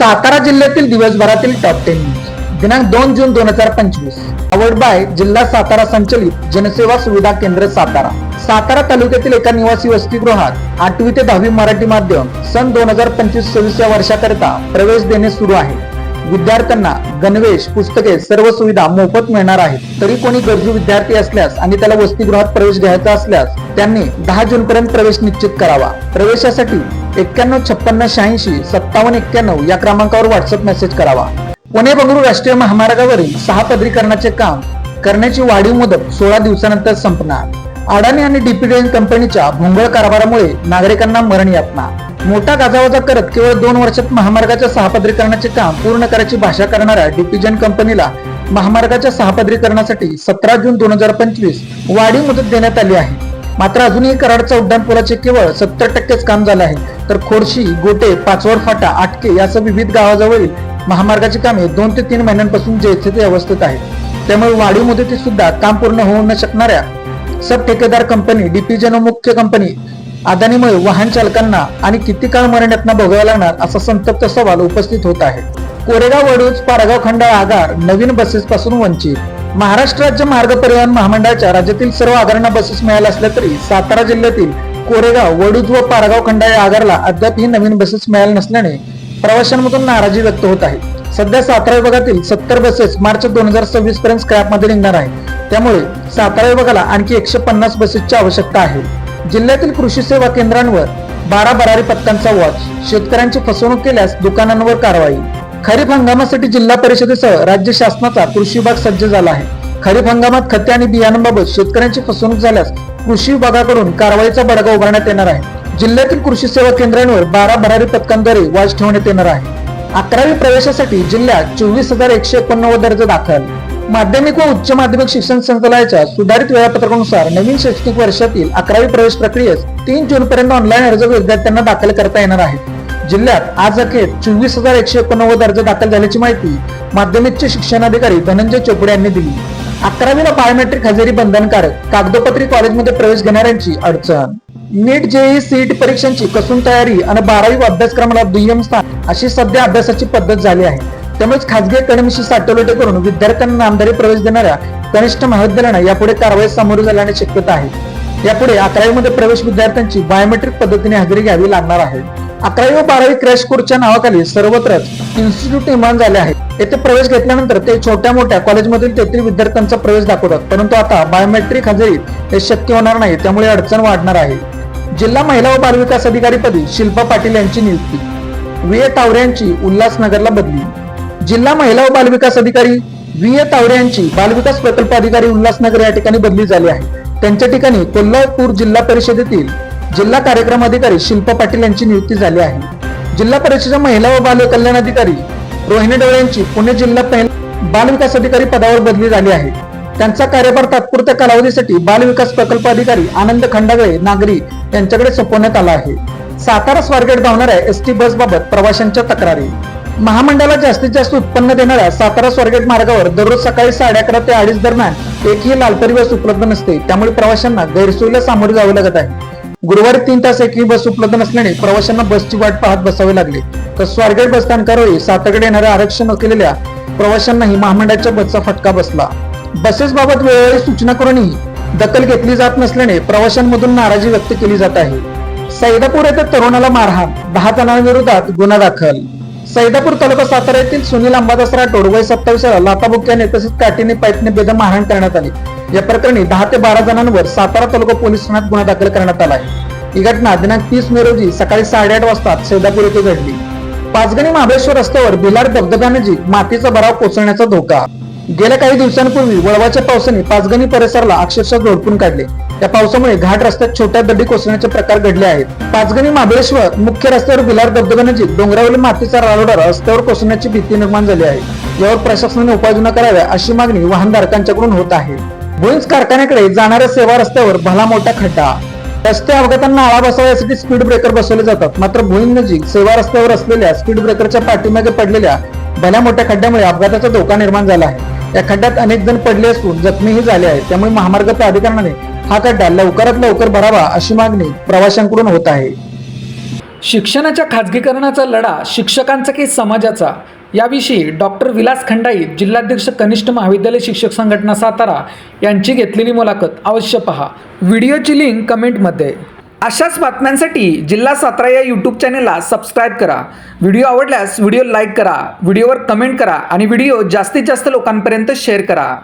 सातारा जिल्ह्यातील दिवसभरातील top ten news दिनांक दोन जून दोन हजार पंचवीस. आवड बाय जिल्हा सातारा संचलित जनसेवा सुविधा केंद्र सातारा. सातारा तालुक्यातील एका निवासी वसतिगृहात आठवी ते दहावी मराठी माध्यम सन दोन हजार पंचवीस सव्वीस या वर्षाकरिता प्रवेश देणे सुरू आहे. विद्यार्थ्यांना गणवेश पुस्तके सर्व सुविधा मोफत मिळणार आहेत. तरी कोणी गरजू विद्यार्थी असल्यास आणि त्याला वसतिगृहात प्रवेश घ्यायचा असल्यास त्यांनी दहा जून पर्यंत प्रवेश निश्चित करावा. प्रवेशासाठी एक्क्याण्णव छप्पन्न शहाऐंशी सत्तावन्न एक्क्याण्णव या क्रमांकावर व्हॉट्सअप मेसेज करावा. पुणे बंगळुरू राष्ट्रीय महामार्गावरील सहा पदरीकरणाचे काम करण्याची वाढीव मुदत सोळा दिवसानंतर संपणार. अडाणी आणि डीपीडीएन कंपनीच्या भोंगळ कारभारामुळे नागरिकांना मरण यातना मोठा गाजावाजा करत केवळ दोन वर्षात महामार्गाच्या सहापदरीकरणाचे काम पूर्ण करायची भाषा करणाऱ्या डीपीजन कंपनीला महामार्गाच्या सहापदरीकरणासाठी सतरा जून दोन हजार पंचवीस वाढीव मुदत देण्यात आली आहे. मात्र अजूनही कराडच्या उड्डाणपुलाचे केवळ सत्तर टक्केच काम झाले आहे. तर खोडशी गोटे पाचवड फाटा आटके यासह विविध गावाजवळील महामार्गाची कामे दोन ते तीन महिन्यांपासून जेथे ते अवस्थेत आहेत. त्यामुळे वाढीव मुदतीत सुद्धा काम पूर्ण होऊ न शकणाऱ्या सब ठेकेदार कंपनी डीपीजन मुख्य कंपनी अदानीमुळे वाहन चालकांना आणि किती काळ मरण यातना भोगावा लागणार असा संतप्त सवाल उपस्थित होत आहे. कोरेगाव वडूज पारगाव खंडाळा आगार नवीन बसेस पासून वंचित. महाराष्ट्र राज्य मार्ग परिवहन महामंडळाच्या राज्यातील सर्व आगारांना बसेस मिळाल्या असल्या तरी सातारा जिल्ह्यातील कोरेगाव वडूद व पारगाव खंडाळे आगारला अद्याप ही नवीन बसेस मिळाल्या नसल्याने प्रवाशांमधून नाराजी व्यक्त होत आहे. सध्या सातारा विभागातील सत्तर बसेस मार्च दोन हजार सव्वीस पर्यंत स्क्रॅपमध्ये निघणार आहे त्यामुळे सातारा विभागाला आणखी एकशे पन्नास बसेसची आवश्यकता आहे. जिल्ह्यातील कृषी सेवा केंद्रांवर बारा बरारी पत्त्यांचा वॉच शेतकऱ्यांची फसवणूक केल्यास दुकानांवर कारवाई. खरीप हंगामासाठी जिल्हा परिषदेसह राज्य शासनाचा कृषी विभाग सज्ज झाला आहे. खरीप हंगामात खते आणि बियाणांबाबत शेतकऱ्यांची फसवणूक झाल्यास कृषी विभागाकडून कारवाईचा बडगा उभारण्यात येणार आहे. जिल्ह्यातील कृषी सेवा केंद्रांवर बारा भरारी पथकांद्वारे वाज ठेवण्यात येणार आहे. अकरावी प्रवेशासाठी जिल्ह्यात चोवीस हजार एकशे एकोणनव्वद अर्ज दाखल. माध्यमिक व उच्च माध्यमिक शिक्षण संचालयाच्या सुधारित वेळापत्रकानुसार नवीन शैक्षणिक वर्षातील अकरावी प्रवेश प्रक्रियेस तीन जून पर्यंत ऑनलाईन अर्ज विद्यार्थ्यांना दाखल करता येणार आहे. जिल्ह्यात आज अखेर चोवीस हजार एकशे एकोणनव्वद अर्ज दाखल झाल्याची माहिती माध्यमिकचे शिक्षणाधिकारी धनंजय चोपडे यांनी दिली. अकरावीला बायोमेट्रिक हजेरी बंधनकारक कागदोपत्री कॉलेजमध्ये प्रवेश घेणाऱ्यांची अडचण. नीट जेई सीट परीक्षांची कसून तयारी आणि बारावी अभ्यासक्रमाला दुय्यम स्थान अशी सध्या अभ्यासाची पद्धत झाली आहे. त्यामुळेच खासगी अकॅडमीशी साठवलेटे करून विद्यार्थ्यांना नामदारी प्रवेश देणाऱ्या कनिष्ठ महाविद्यालयांना यापुढे कारवाई सामोरे जाण्याची शक्यता आहे. यापुढे अकरावीमध्ये प्रवेश विद्यार्थ्यांची बायोमेट्रिक पद्धतीने हजेरी घ्यावी लागणार आहे. अकरावी व बारावी क्रॅश कोर्सच्या नावाखाली सर्वत्रच इन्स्टिट्यूट निर्माण झाले आहेत येथे प्रवेश घेतल्यानंतर ते छोट्या मोठ्या कॉलेजमधील तेथील विद्यार्थ्यांचा प्रवेश दाखवतात. परंतु आता बायोमेट्रिक हजेरीत हे शक्य होणार नाही त्यामुळे अडचण वाढणार आहे. जिल्हा महिला व बालविकास अधिकारीपदी शिल्पा पाटील यांची नियुक्ती. व्ही. ए. तावरे यांची उल्हासनगरला बदली. जिल्हा महिला व बालविकास अधिकारी व्ही. ए. तावरे यांची बालविकास प्रकल्प अधिकारी उल्हासनगर या ठिकाणी बदली झाली आहे. त्यांच्या ठिकाणी कोल्हापूर जिल्हा परिषदेतील जिल्हा कार्यक्रम अधिकारी शिल्पा पाटील यांची नियुक्ती झाली आहे. जिल्हा परिषदेच्या महिला व बाल कल्याण अधिकारी रोहिणी डवळे यांची पुणे जिल्हा बाल विकास अधिकारी पदावर बदली झाली आहे. त्यांचा कार्यभार तात्पुरत्या कालावधीसाठी बाल विकास प्रकल्प अधिकारी आनंद खंडागळे नागरी यांच्याकडे सोपवण्यात आला आहे. सातारा स्वारगेट धावणाऱ्या एस टी बस बाबत प्रवाशांच्या तक्रारी. महामंडळाला जास्तीत जास्त उत्पन्न देणाऱ्या सातारा स्वारगेट मार्गावर दररोज सकाळी साडे अकरा ते अडीच दरम्यान एकही लालपरी बस उपलब्ध नसते. त्यामुळे प्रवाशांना गैरसोयीला सामोरे जावे लागत आहे. गुरुवारी तीन तास एकही बस उपलब्ध नसल्याने प्रवाशांना बसची वाट पाहत बसावे लागले. तर स्वारगेट बस स्थानकावरही साताकडे येणाऱ्या आरक्षण असलेल्या प्रवाशांनाही महामंडळाच्या बसचा फटका बसला. बसेस बाबत वेळोवेळी सूचना करूनही दखल घेतली जात नसल्याने प्रवाशांमधून नाराजी व्यक्त केली जात आहे. सैदापूर येथे तरुणाला मारहाण दहा जणांविरोधात गुन्हा दाखल. सैदापूर तालुका सातारा येथील सुनील अंबादास राठोड वय सत्तावीसला लाताबुक्याने तसेच काठीने पाईपने बेदम मारहाण करण्यात आली. या प्रकरणी दहा ते बारा जणांवर सातारा तालुका पोलीस ठाण्यात गुन्हा दाखल करण्यात आला आहे. ही घटना दिनांक तीस मे रोजी सकाळी साडेआठ वाजता सैदापूर येथे घडली. पाचगणी महाबळेश्वर रस्त्यावर भिलार धबधब्यानजीक मातीचा भराव कोसळण्याचा धोका. गेल्या काही दिवसांपूर्वी वळवाच्या पावसाने पाचगणी परिसराला अक्षरशः झोडपून काढले. या पावसामुळे घाट रस्त्यात छोट्या दड्डी कोसळण्याचे प्रकार घडले आहेत. पाचगणी महाबळेश्वर मुख्य रस्त्यावर भिलार धबधब्यानजीक डोंगरावरील मातीचा रालोडा रस्त्यावर कोसळण्याची भीती निर्माण झाली आहे. यावर प्रशासनाने उपाययोजना कराव्या अशी मागणी वाहनधारकांच्याकडून होत आहे. भुईंज कारखान्याकडे जाणाऱ्या सेवा रस्त्यावर भला मोठा खड्डा. रस्ते अपघातांना आळा बसावा यासाठी स्पीड ब्रेकर बसवले जातात. मात्र भुईंज नजीक सेवा रस्त्यावर असलेल्या स्पीड ब्रेकरच्या पाठीमागे पडलेल्या भल्या मोठ्या खड्ड्यामुळे अपघाताचा धोका निर्माण झाला आहे. या खड्ड्यात अनेक जण पडले असून जखमीही झाले आहेत. त्यामुळे महामार्ग प्राधिकरणाने हा खड्डा लवकरात लवकर भरावा अशी मागणी प्रवाशांकडून होत आहे. शिक्षणाच्या खाजगीकरणाचा लढा शिक्षकांचा की समाजाचा? याविषयी डॉक्टर विलास खंडाई जिल्हाध्यक्ष कनिष्ठ महाविद्यालय शिक्षक संघटना सातारा यांची घेतलेली मुलाखत अवश्य पहा. व्हिडिओची लिंक कमेंटमध्ये. अशाच बातम्यांसाठी जिल्हा सातारा या यूट्यूब चॅनेलला सबस्क्राईब करा. व्हिडिओ आवडल्यास व्हिडिओ लाईक करा व्हिडिओवर कमेंट करा आणि व्हिडिओ जास्तीत जास्त लोकांपर्यंत शेअर करा.